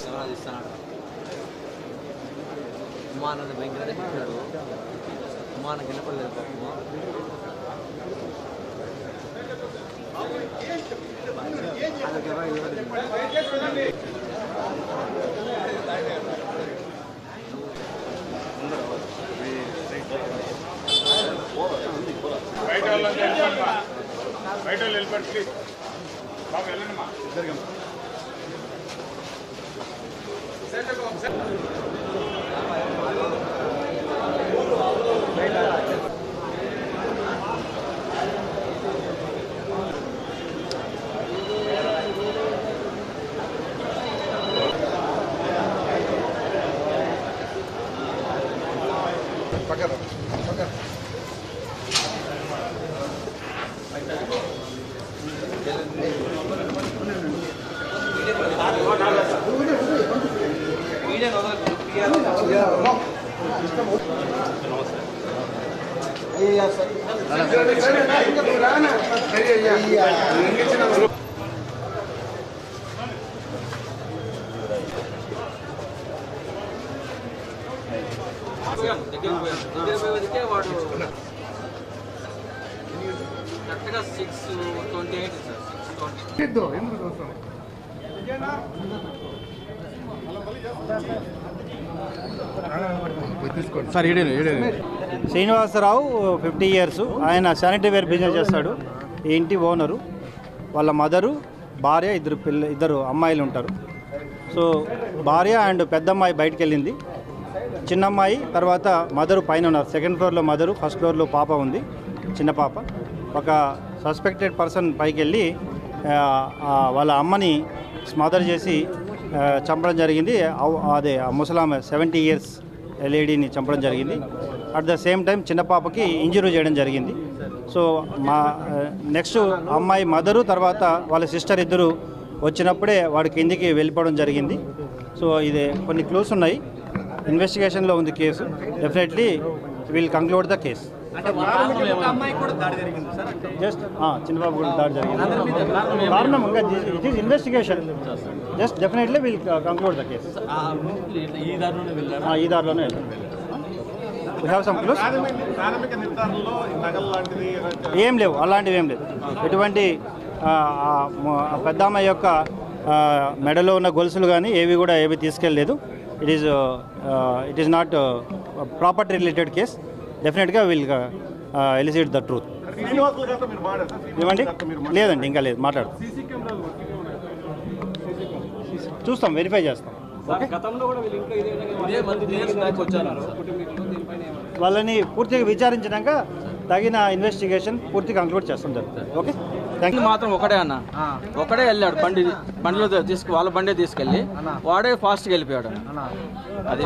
సలహాలు భయంకరంగా చెప్పాడు ఉమానం వినపడలేదు బయట వాళ్ళు బాబు వెళ్ళండి మా. ఇద్దరు Pagano, pagano. Pagano. పోయేదికే వాడు కరెక్ట్గా six twenty eight sir six twenty Srinivasarao fifty years. ఆయన శానిటరీ వేర్ బిజినెస్ చేస్తాడు. ఈ ఇంటి ఓనరు. వాళ్ళ మదరు భార్య ఇద్దరు పిల్ల ఇద్దరు అమ్మాయిలు ఉంటారు. సో భార్య అండ్ పెద్దమ్మాయి బయటికి వెళ్ళింది చిన్నమ్మాయి తర్వాత మదరు పైన ఉన్నారు. సెకండ్ ఫ్లోర్లో మదరు ఫస్ట్ ఫ్లోర్లో పాప ఉంది. చిన్న పాప. ఒక సస్పెక్టెడ్ పర్సన్ పైకి వెళ్ళి వాళ్ళ అమ్మని స్మదర్ చేసి చంపడం జరిగింది. అదే ముసలామె సెవెంటీ ఇయర్స్ లేడీని చంపడం జరిగింది. అట్ ద సేమ్ టైం చిన్న పాపకి ఇంజరీ చేయడం జరిగింది. సో మా నెక్స్ట్ అమ్మాయి మదరు తర్వాత వాళ్ళ సిస్టర్ ఇద్దరు వచ్చినప్పుడే వాడి కిందికి వెళ్ళిపోవడం జరిగింది. సో ఇది కొన్ని క్లూస్ ఉన్నాయి. ఇన్వెస్టిగేషన్లో ఉంది case. Definitely will conclude the case. Just Chinnababu కూడా దాడి జరిగింది. కారణం ఇంకా it is investigation just definitely will conclude the case ఈ దారిలోనే ఏం లేవు అలాంటివి ఏం లేవు. ఎటువంటి పెద్ద అమ్మాయి యొక్క మెడలో ఉన్న గొలుసులు కానీ ఏవి కూడా ఏవి తీసుకెళ్ళలేదు. It is it is not property related case డెఫినెట్గా విల్ ఎలిసిట్ ద ట్రూత్ ఏమండి లేదండి ఇంకా లేదు మాట్లాడు చూస్తాం వెరిఫై చేస్తాం. వాళ్ళని పూర్తిగా విచారించినాక తగిన ఇన్వెస్టిగేషన్ పూర్తి కంక్లూడ్ చేస్తాం జరుగుతుంది. ఓకే బండి మాత్రం ఒకడే అన్న. ఒకడే వెళ్ళాడు. బండి బండిలో తీసుకు వాళ్ళ బండే తీసుకెళ్ళి వాడే ఫాస్ట్గా వెళ్ళిపోయాడు అన్న. అది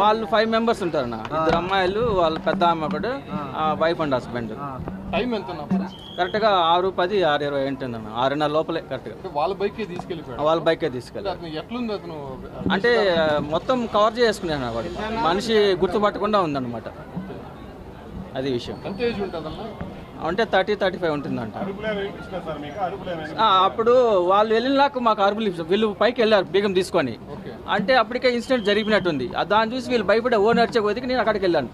వాళ్ళు ఫైవ్ మెంబర్స్ ఉంటారన్న ఇద్దరు అమ్మాయిలు వాళ్ళ పెద్ద అమ్మాయి ఒకడు వైఫ్ అండ్ హస్బెండ్. టైం ఎంత కరెక్ట్గా ఆరు పది ఆరు ఇరవై ఉంటుందన్న ఆరున్నర లోపలే కరెక్ట్గా. వాళ్ళ బైక్ తీసుకెళ్ళిపోయాడు. వాళ్ళ బైకే తీసుకెళ్ళి ఎట్లుంది అతను? అంటే మొత్తం కవర్ చేసుకున్నాను వాడు. మనిషి గుర్తుపట్టకుండా ఉందన్నమాట. అది విషయం. ఎంత ఏజ్ ఉంటుందన్న? అంటే థర్టీ థర్టీ ఫైవ్ ఉంటుందంట. అప్పుడు వాళ్ళు వెళ్ళినాక మాకు అరుపులు ఇప్పించారు. వీళ్ళు పైకి వెళ్ళారు బీగం తీసుకొని. అంటే అప్పటికే ఇన్సిడెంట్ జరిగినట్టుంది ఆ దాన్ని చూసి వీళ్ళు భయపడే ఓ నడిచే కొద్దికి నేను అక్కడికి వెళ్ళాను.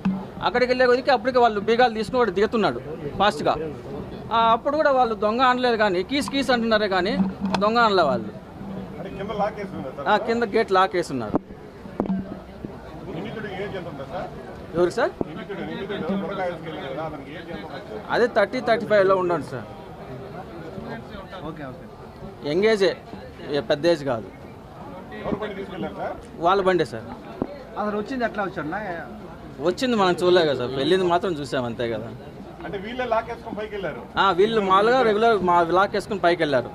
అక్కడికి వెళ్ళే కొద్దికి అప్పటికే వాళ్ళు బీగాలు తీసుకుని వాడు దిగుతున్నాడు ఫాస్ట్గా. ఆ, అప్పుడు కూడా వాళ్ళు దొంగ అనలేదు కానీ కీస్ కీస్ అంటున్నారే కానీ దొంగ అనలే వాళ్ళు. అంటే కింద లాక్ వేస్తుంది సార్. ఆ, కింద గేట్ లాక్ వేసి ఉన్నారు నిందితుడు ఏజ్ ఎంత ఉంటుంది సార్ ఎవరికి సార్ నిందితుడు నిందితుడు త్వరగా వేసుకెళ్ళి కదా అతనికి ఏజ్ ఎంత ఉంటుంది అదే థర్టీ థర్టీ ఫైవ్లో ఉండడు సార్. ఏ పెద్ద ఏజ్ కాదు. ఎవరు సార్? వాళ్ళ బండే సార్. అతను వచ్చింది ఎట్లా వచ్చాడు? వచ్చింది మనం చూడలే కదా సార్. వెళ్ళింది మాత్రం చూసాం అంతే కదా. అంటే వీళ్ళే లాక్ వేసుకొని పైకి వెళ్ళారు? ఆ, వీళ్ళు మామూలుగా రెగ్యులర్ మా లాక్ వేసుకుని పైకి వెళ్ళారు.